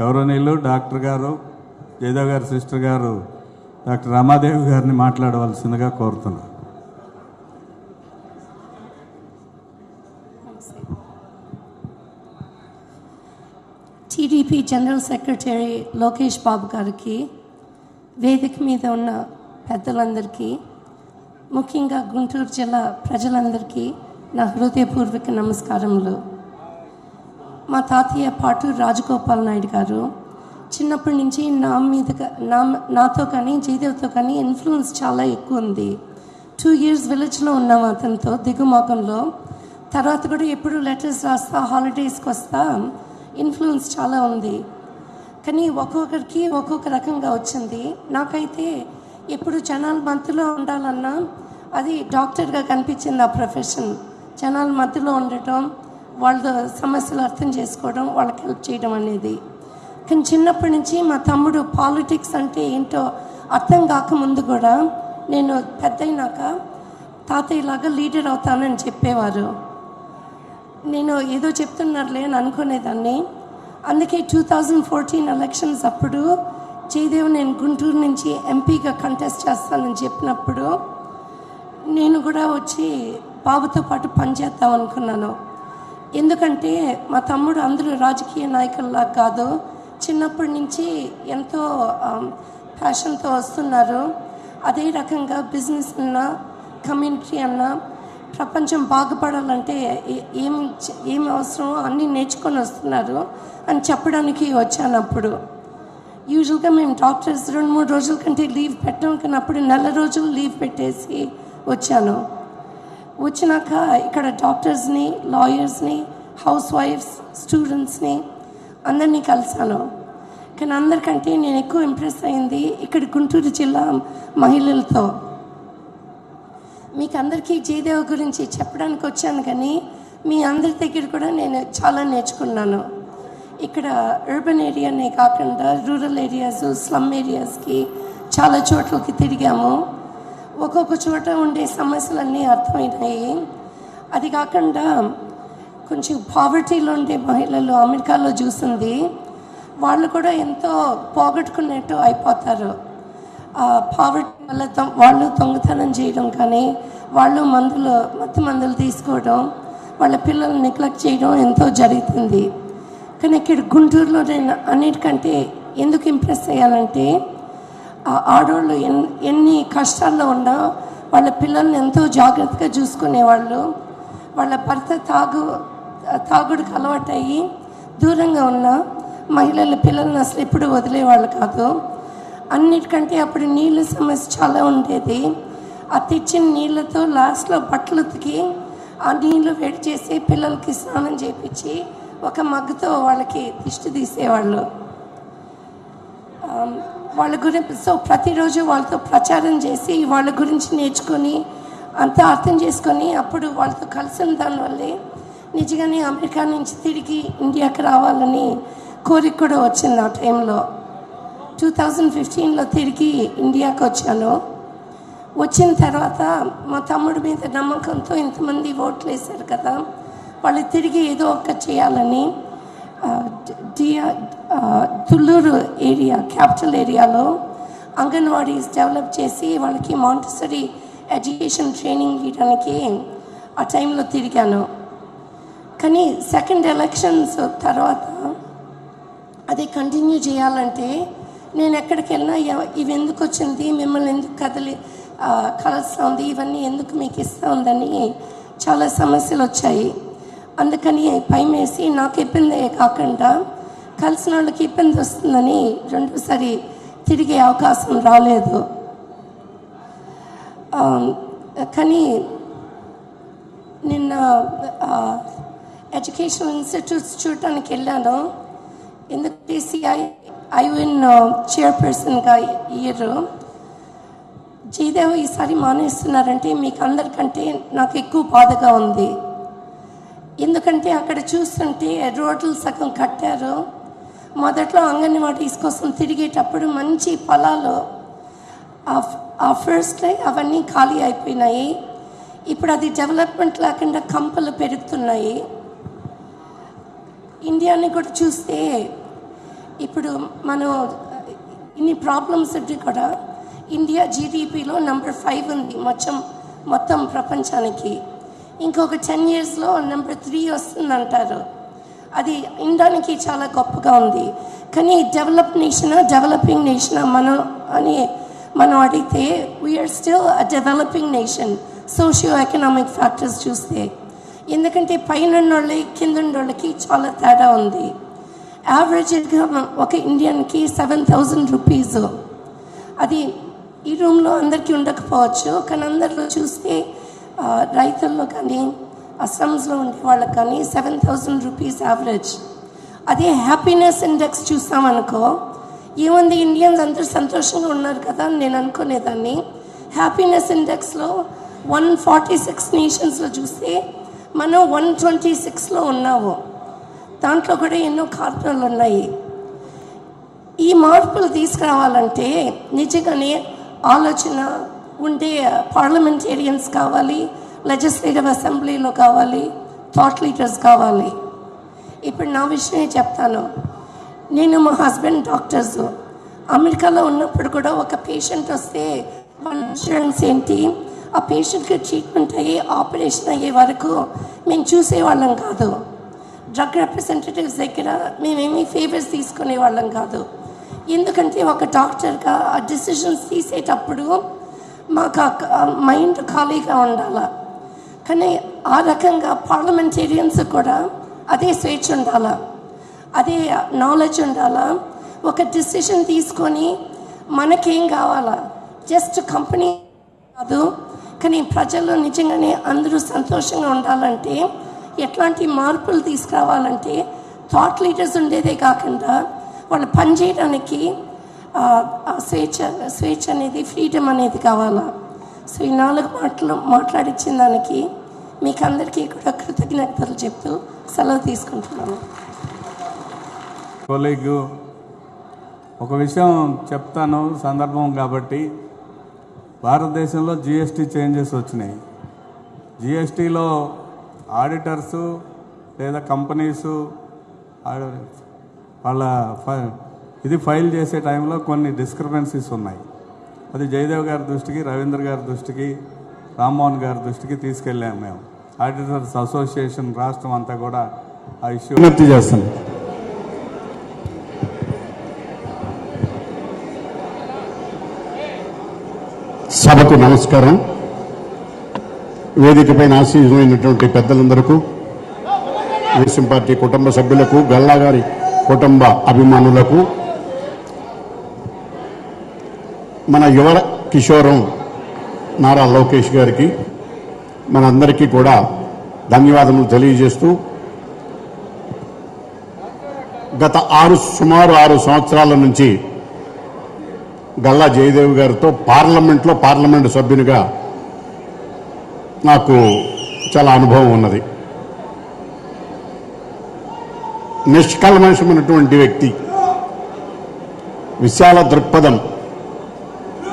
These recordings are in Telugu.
గౌరవనీయులు డాక్టర్ గారు జయదేవ్ గారి సిస్టర్ గారు డాక్టర్ రమాదేవి గారిని మాట్లాడవలసిందిగా కోరుతున్నాను. TDP general secretary Lokesh Babu గారికి వేదిక మీద ఉన్న పెద్దలందరికీ ముఖ్యంగా గుంటూరు జిల్లా ప్రజలందరికీ నా హృదయపూర్వక నమస్కారములు. మా తాతయ్య పాటు రాజగోపాల్ నాయుడు గారు. చిన్నప్పటి నుంచి నా మీద నా నాతో కానీ జయదేవ్తో కానీ ఇన్ఫ్లుయెన్స్ చాలా ఎక్కువ ఉంది. టూ ఇయర్స్ విలేజ్లో ఉన్నాం అతనితో దిగుమోకంలో తర్వాత కూడా ఎప్పుడు లెటర్స్ రాస్తా హాలిడేస్కి వస్తా ఇన్ఫ్లుయెన్స్ చాలా ఉంది. కానీ ఒక్కొక్కరికి ఒక్కొక్క రకంగా వచ్చింది. నాకైతే ఎప్పుడు జనాల మధ్యలో ఉండాలన్నా అది డాక్టర్గా కనిపించింది ఆ ప్రొఫెషన్ జనాల మధ్యలో ఉండటం వాళ్ళ సమస్యలు అర్థం చేసుకోవడం వాళ్ళకి హెల్ప్ చేయడం అనేది. కానీ చిన్నప్పటి నుంచి మా తమ్ముడు పాలిటిక్స్ అంటే ఏంటో అర్థం కాకముందు కూడా నేను పెద్దయినాక తాతయ్యలాగా లీడర్ అవుతానని చెప్పేవారు. నేను ఏదో చెప్తున్నారులే అని అనుకునేదాన్ని. అందుకే టూ థౌజండ్ ఫోర్టీన్ ఎలక్షన్స్ అప్పుడు జయదేవ్ నేను గుంటూరు నుంచి ఎంపీగా కంటెస్ట్ చేస్తానని చెప్పినప్పుడు నేను కూడా వచ్చి బాబుతో పాటు పనిచేద్దాం అనుకున్నాను. ఎందుకంటే మా తమ్ముడు అందరూ రాజకీయ నాయకుల్లా కాదు. చిన్నప్పటి నుంచి ఎంతో ప్యాషన్తో వస్తున్నారు. అదే రకంగా బిజినెస్ అన్నా కమ్యూనిటీ అన్నా ప్రపంచం బాగుపడాలంటే ఏం ఏం అవసరమో అన్నీ నేర్చుకొని వస్తున్నారు అని చెప్పడానికి వచ్చాను అప్పుడు. యూజువల్గా మేము డాక్టర్స్ రెండు మూడు రోజుల కంటే లీవ్ పెట్టాం. కానీ అప్పుడు నెల రోజులు లీవ్ పెట్టేసి వచ్చాను. వచ్చినాక ఇక్కడ డాక్టర్స్ని లాయర్స్ని హౌస్ వైఫ్స్ స్టూడెంట్స్ని అందరినీ కలిశాను. కానీ అందరికంటే నేను ఎక్కువ ఇంప్రెస్ అయింది ఇక్కడ గుంటూరు జిల్లా మహిళలతో. మీకు అందరికీ జయదేవ గురించి చెప్పడానికి వచ్చాను కానీ మీ అందరి దగ్గర కూడా నేను చాలా నేర్చుకున్నాను. ఇక్కడ అర్బన్ ఏరియానే కాకుండా రూరల్ ఏరియాస్ స్లమ్ ఏరియాస్కి చాలా చోట్లకి తిరిగాము. ఒక్కొక్క చోట ఉండే సమస్యలన్నీ అర్థమైనాయి. అది కాకుండా కొంచెం పావర్టీలో ఉండే మహిళలు అమెరికాలో చూసింది. వాళ్ళు కూడా ఎంతో పోగొట్టుకున్నట్టు అయిపోతారు. పావర్టీ వల్ల వాళ్ళు దొంగతనం చేయడం కానీ వాళ్ళు మందులు మత్తు మందులు తీసుకోవడం వాళ్ళ పిల్లల్ని నెగ్లెక్ట్ చేయడం ఎంతో జరుగుతుంది. కానీ ఇక్కడ గుంటూరులో నేను అన్నిటికంటే ఎందుకు ఇంప్రెస్ అయ్యానంటే ఆడవాళ్ళు ఎన్ ఎన్ని కష్టాల్లో ఉన్నా వాళ్ళ పిల్లల్ని ఎంతో జాగ్రత్తగా చూసుకునేవాళ్ళు. వాళ్ళ భర్త తాగు తాగుడుకు అలవాటయ్యి దూరంగా ఉన్న మహిళల పిల్లల్ని అసలు ఎప్పుడు వదిలేవాళ్ళు కాదు. అన్నిటికంటే అప్పుడు నీళ్ళ సమస్య చాలా ఉండేది. ఆ తెచ్చిన నీళ్ళతో లాస్ట్లో బట్టలు ఉతికి ఆ నీళ్ళు వేడి చేసి పిల్లలకి స్నానం చేపించి ఒక మగ్గుతో వాళ్ళకి దిష్టి తీసేవాళ్ళు. వాళ్ళ గురించి సో ప్రతిరోజు వాళ్ళతో ప్రచారం చేసి వాళ్ళ గురించి నేర్చుకొని అంతా అర్థం చేసుకొని అప్పుడు వాళ్ళతో కలిసిన దానివల్లే నిజంగానే అమెరికా నుంచి తిరిగి ఇండియాకి రావాలని కోరిక కూడా వచ్చింది ఆ టైంలో. టూ థౌజండ్ ఫిఫ్టీన్లో తిరిగి ఇండియాకి వచ్చాను. వచ్చిన తర్వాత మా తమ్ముడి మీద నమ్మకంతో ఇంతమంది ఓట్లు వేశారు కదా వాళ్ళు తిరిగి ఏదో ఒక చేయాలని డిఆర్ తుళ్ళూరు ఏరియా క్యాపిటల్ ఏరియాలో అంగన్వాడీస్ డెవలప్ చేసి వాళ్ళకి మాంటసరీ ఎడ్యుకేషన్ ట్రైనింగ్ ఇవ్వడానికి ఆ టైంలో తిరిగాను. కానీ సెకండ్ ఎలక్షన్స్ తర్వాత అది కంటిన్యూ చేయాలంటే నేను ఎక్కడికి వెళ్ళినా ఇవి ఎందుకు వచ్చింది మిమ్మల్ని ఎందుకు కదిలి కలుస్తుంది ఇవన్నీ ఎందుకు మీకు ఇస్తా ఉందని చాలా సమస్యలు వచ్చాయి. అందుకని పైమేసి నాకు ఇబ్బంది కాకుండా కలిసిన వాళ్ళకి ఇబ్బంది వస్తుందని రెండోసారి తిరిగే అవకాశం రాలేదు. కానీ నిన్న ఎడ్యుకేషనల్ ఇన్స్టిట్యూట్స్ చూడటానికి వెళ్ళాను. ఎందుకంటే సిఐ ఐవిన్ చైర్పర్సన్గా ఇయ్యరు జయదేవ్ ఈసారి మానేస్తున్నారంటే మీకు అందరికంటే నాకు ఎక్కువ బాధగా ఉంది. ఎందుకంటే అక్కడ చూస్తుంటే రోడ్లు సగం కట్టారు. మొదట్లో అంగన్వాడీస్ కోసం తిరిగేటప్పుడు మంచి పొలాలు ఆ- ఆ ఫస్ట్ అవన్నీ ఖాళీ అయిపోయినాయి. ఇప్పుడు అది డెవలప్మెంట్ లేకుండా కంపలు పెరుగుతున్నాయి. ఇండియాని కూడా చూస్తే ఇప్పుడు మనం ఇన్ని ప్రాబ్లమ్స్ ఉంటే కూడా ఇండియా జీడిపిలో నెంబర్ ఫైవ్ ఉంది మొత్తం మొత్తం ప్రపంచానికి. ఇంకొక టెన్ ఇయర్స్లో నెంబర్ త్రీ వస్తుంది అంటారు అది ఇండానికి చాలా గొప్పగా ఉంది. కానీ డెవలప్ నేషనా డెవలపింగ్ నేషనా మనం అని మనం అడిగితే we are still a developing nation socio economic factors చూస్తే. ఎందుకంటే పైన వాళ్ళకి కింద వాళ్ళకి చాలా తేడా ఉంది. యావరేజ్గా ఒక ఇండియన్కి సెవెన్ థౌజండ్ రూపీస్ అది ఈ రూమ్లో అందరికీ ఉండకపోవచ్చు కానీ అందరిలో చూస్తే రైతుల్లో కానీ అస్సాంస్లో ఉండే వాళ్ళకి కానీ సెవెన్ థౌజండ్ రూపీస్ యావరేజ్. అదే హ్యాపీనెస్ ఇండెక్స్ చూసామనుకో ఏముంది ఇండియన్స్ అందరూ సంతోషంగా ఉన్నారు కదా అని నేను అనుకునేదాన్ని. హ్యాపీనెస్ ఇండెక్స్లో వన్ ఫార్టీ సిక్స్ నేషన్స్లో చూస్తే మనం వన్ ట్వంటీ సిక్స్లో ఉన్నాము. దాంట్లో కూడా ఎన్నో కారణాలు ఉన్నాయి. ఈ మార్పులు తీసుకురావాలంటే నిజంగానే ఆలోచన ఉండే పార్లమెంటేరియన్స్ కావాలి లెజిస్లేటివ్ అసెంబ్లీలో కావాలి థాట్ లీడర్స్ కావాలి. ఇప్పుడు నా విషయమే చెప్తాను. నేను మా హస్బెండ్ డాక్టర్స్. అమెరికాలో ఉన్నప్పుడు కూడా ఒక పేషెంట్ వస్తే వాళ్ళ ఇన్సూరెన్స్ ఏంటి? ఆ పేషెంట్కి ట్రీట్మెంట్ అయ్యి ఆపరేషన్ అయ్యే వరకు మేము చూసేవాళ్ళం కాదు. డ్రగ్ రిప్రజెంటేటివ్స్ దగ్గర మేమేమీ ఫేవర్స్ తీసుకునే వాళ్ళం కాదు. ఎందుకంటే ఒక డాక్టర్గా ఆ డిసిషన్స్ తీసేటప్పుడు మాకు ఆ మైండ్ ఖాళీగా ఉండాలి. కానీ ఆ రకంగా పార్లమెంటేరియన్స్ కూడా అదే స్వేచ్ఛ ఉండాలా? అదే నాలెడ్జ్ ఉండాలా? ఒక డిసిషన్ తీసుకొని మనకేం కావాలా? జస్ట్ కంపెనీ కాదు. కానీ ప్రజలు నిజంగానే అందరూ సంతోషంగా ఉండాలంటే ఎట్లాంటి మార్పులు తీసుకురావాలంటే థాట్ లీడర్స్ ఉండేదే కాకుండా వాళ్ళు పనిచేయడానికి స్వేచ్ఛ స్వేచ్ఛ అనేది ఫ్రీడమ్ అనేది కావాలా? సో ఈ నాలుగు మాటలు మాట్లాడిచ్చిన దానికి మీకు అందరికీ కూడా కృతజ్ఞతలు చెప్తూ సెలవు తీసుకుంటున్నాను. కొలీగ్ ఒక విషయం చెప్తాను సందర్భం కాబట్టి. భారతదేశంలో జిఎస్టీ చేంజెస్ వచ్చినాయి. జిఎస్టీలో ఆడిటర్సు లేదా కంపెనీసు వాళ్ళ ఫ- ఇది ఫైల్ చేసే టైంలో కొన్ని డిస్క్రిపెన్సీస్ ఉన్నాయి. అది జయదేవ్ గారి దృష్టికి రవీంద్ర గారి దృష్టికి రామ్మోహన్ గారి దృష్టికి తీసుకెళ్ళాము మేము. ఆడిటర్స్ అసోసియేషన్ రాష్ట్రం అంతా కూడా ఆ ఇష్యూ విజ్ఞప్తి చేస్తాను సభకు నమస్కారం. వేదికపైన ఆశీర్వైనటువంటి పెద్దలందరకు దేశం పార్టీ కుటుంబ సభ్యులకు గల్లా గారి కుటుంబ అభిమానులకు మన యువ కిషోరం నారా లోకేష్ గారికి మనందరికీ కూడా ధన్యవాదములు తెలియజేస్తూ గత ఆరు సుమారు ఆరు సంవత్సరాల నుంచి గల్లా జయదేవ్ గారితో పార్లమెంట్లో పార్లమెంటు సభ్యునిగా నాకు చాలా అనుభవం ఉన్నది. నిష్కల్మషమైనటువంటి వ్యక్తి విశాల దృక్పథం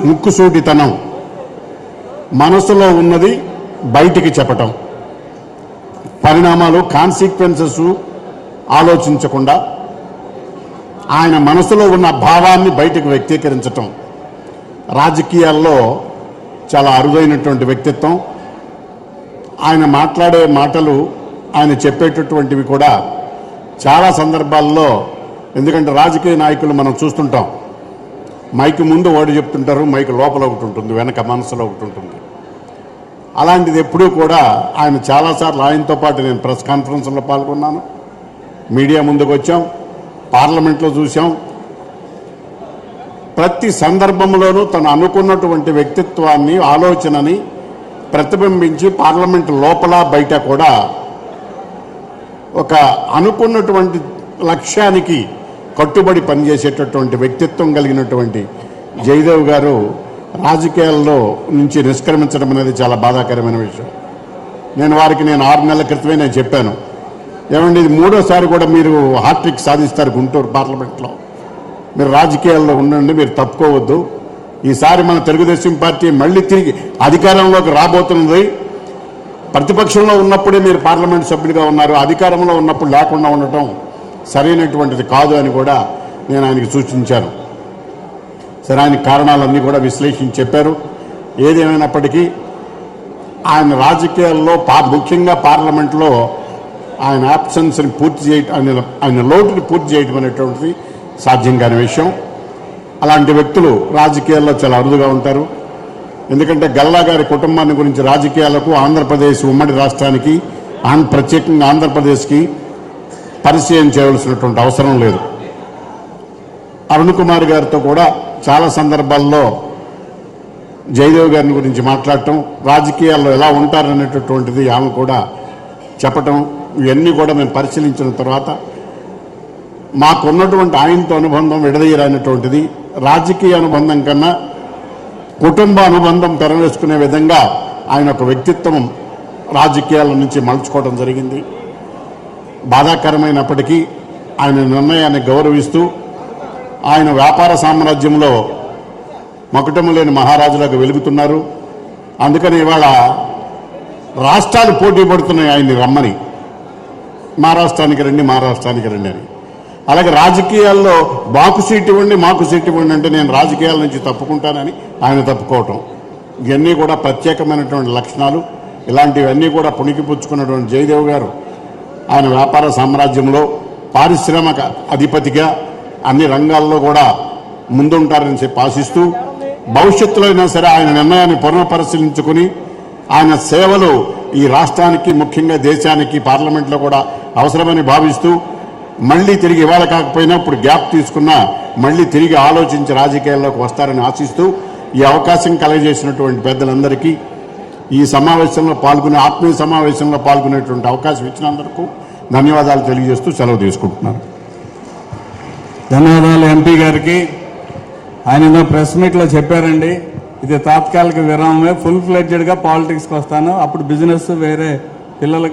ముక్కుసూటితనం. మనసులో ఉన్నది బయటికి చెప్పటం. పరిణామాలు కాన్సిక్వెన్సెస్ ఆలోచించకుండా ఆయన మనసులో ఉన్న భావాన్ని బయటకు వ్యక్తీకరించటం. రాజకీయాల్లో చాలా అరుదైనటువంటి వ్యక్తిత్వం. ఆయన మాట్లాడే మాటలు ఆయన చెప్పేటటువంటివి కూడా చాలా సందర్భాల్లో ఎందుకంటే రాజకీయ నాయకులు మనం చూస్తుంటాం. మైక్ ముందు వాడు చెప్తుంటారు మైక్ లోపల ఒకటి ఉంటుంది వెనక మనసులో ఒకటి ఉంటుంది. అలాంటిది ఎప్పుడూ కూడా ఆయన చాలాసార్లు ఆయనతో పాటు నేను ప్రెస్ కాన్ఫరెన్స్లో పాల్గొన్నాను. మీడియా ముందుకు వచ్చాం పార్లమెంట్లో చూసాం ప్రతి సందర్భంలోనూ తను అనుకున్నటువంటి వ్యక్తిత్వాన్ని ఆలోచనని ప్రతిబింబించి పార్లమెంట్ లోపల బయట కూడా ఒక అనుకున్నటువంటి లక్ష్యానికి కట్టుబడి పనిచేసేటటువంటి వ్యక్తిత్వం కలిగినటువంటి జయదేవ్ గారు రాజకీయాల్లో నుంచి నిష్క్రమించడం అనేది చాలా బాధాకరమైన విషయం. నేను వారికి నేను ఆరు నెలల క్రితమే నేను చెప్పాను. ఏమండి ఇది మూడోసారి కూడా మీరు హార్ట్రిక్ సాధిస్తారు గుంటూరు పార్లమెంట్లో. మీరు రాజకీయాల్లో ఉండండి మీరు తప్పుకోవద్దు. ఈసారి మన తెలుగుదేశం పార్టీ మళ్ళీ తిరిగి అధికారంలోకి రాబోతున్నది. ప్రతిపక్షంలో ఉన్నప్పుడే మీరు పార్లమెంట్ సభ్యులుగా ఉన్నారు అధికారంలో ఉన్నప్పుడు లేకుండా ఉండటం సరైనటువంటిది కాదు అని కూడా నేను ఆయనకి సూచించాను. సరే ఆయన కారణాలన్నీ కూడా విశ్లేషించి చెప్పారు. ఏదేమైనప్పటికీ ఆయన రాజకీయాల్లో పా ముఖ్యంగా పార్లమెంట్లో ఆయన ఆప్షన్స్ని పూర్తి చేయటం ఆయన ఆయన లోటుని పూర్తి చేయటం అనేటువంటిది సాధ్యం కాని విషయం. అలాంటి వ్యక్తులు రాజకీయాల్లో చాలా అరుదుగా ఉంటారు. ఎందుకంటే గల్లా గారి కుటుంబాన్ని గురించి రాజకీయాలకు ఆంధ్రప్రదేశ్ ఉమ్మడి రాష్ట్రానికి ఆంధ్ర ప్రత్యేకంగా ఆంధ్రప్రదేశ్కి పరిచయం చేయవలసినటువంటి అవసరం లేదు. అరుణ్ కుమార్ గారితో కూడా చాలా సందర్భాల్లో జయదేవ్ గారిని గురించి మాట్లాడటం రాజకీయాల్లో ఎలా ఉంటారనేటటువంటిది ఆమె కూడా చెప్పటం ఇవన్నీ కూడా మేము పరిశీలించిన తర్వాత మాకున్నటువంటి ఆయనతో అనుబంధం విడదీయరానటువంటిది. రాజకీయ అనుబంధం కన్నా కుటుంబ అనుబంధం పెరవేసుకునే విధంగా ఆయన ఒక వ్యక్తిత్వం రాజకీయాల నుంచి మలుచుకోవడం జరిగింది. బాధాకరమైనప్పటికీ ఆయన నిర్ణయాన్ని గౌరవిస్తూ ఆయన వ్యాపార సామ్రాజ్యంలో మకుటము లేని మహారాజులకు వెలుగుతున్నారు. అందుకని ఇవాళ రాష్ట్రాలు పోటీ పడుతున్నాయి ఆయన్ని రమ్మని. మా రాష్ట్రానికి రండి మా రాష్ట్రానికి రండి అని. అలాగే రాజకీయాల్లో మాకు సీటు ఇవ్వండి మాకు సీట్ ఇవ్వండి అంటే నేను రాజకీయాల నుంచి తప్పుకుంటానని ఆయన తప్పుకోవటం. ఇవన్నీ కూడా ప్రత్యేకమైనటువంటి లక్షణాలు. ఇలాంటివన్నీ కూడా పుణికిపుచ్చుకున్నటువంటి జయదేవ్ గారు ఆయన వ్యాపార సామ్రాజ్యంలో పారిశ్రామిక అధిపతిగా అన్ని రంగాల్లో కూడా ముందుంటారని చెప్పి ఆశిస్తూ భవిష్యత్తులో అయినా సరే ఆయన నిర్ణయాన్ని పునఃపరిశీలించుకుని ఆయన సేవలు ఈ రాష్ట్రానికి ముఖ్యంగా దేశానికి పార్లమెంట్లో కూడా అవసరమని భావిస్తూ మళ్ళీ తిరిగి ఇవాళ కాకపోయినా ఇప్పుడు గ్యాప్ తీసుకున్నా మళ్ళీ తిరిగి ఆలోచించి రాజకీయాల్లోకి వస్తారని ఆశిస్తూ ఈ అవకాశం కలగజేసినటువంటి పెద్దలందరికీ ఈ సమావేశంలో పాల్గొనే ఆత్మీయ సమావేశంలో పాల్గొనేటువంటి అవకాశం ఇచ్చినందుకు ధన్యవాదాలు తెలియజేస్తూ సెలవు తీసుకుంటున్నాను. ధన్యవాదాలు ఎంపీ గారికి. ఆయన ఏదో ప్రెస్ మీట్లో చెప్పారండి ఇది తాత్కాలిక విరామమే ఫుల్ ఫ్లెడ్జెడ్గా పాలిటిక్స్కి వస్తాను. అప్పుడు బిజినెస్ వేరే పిల్లలకి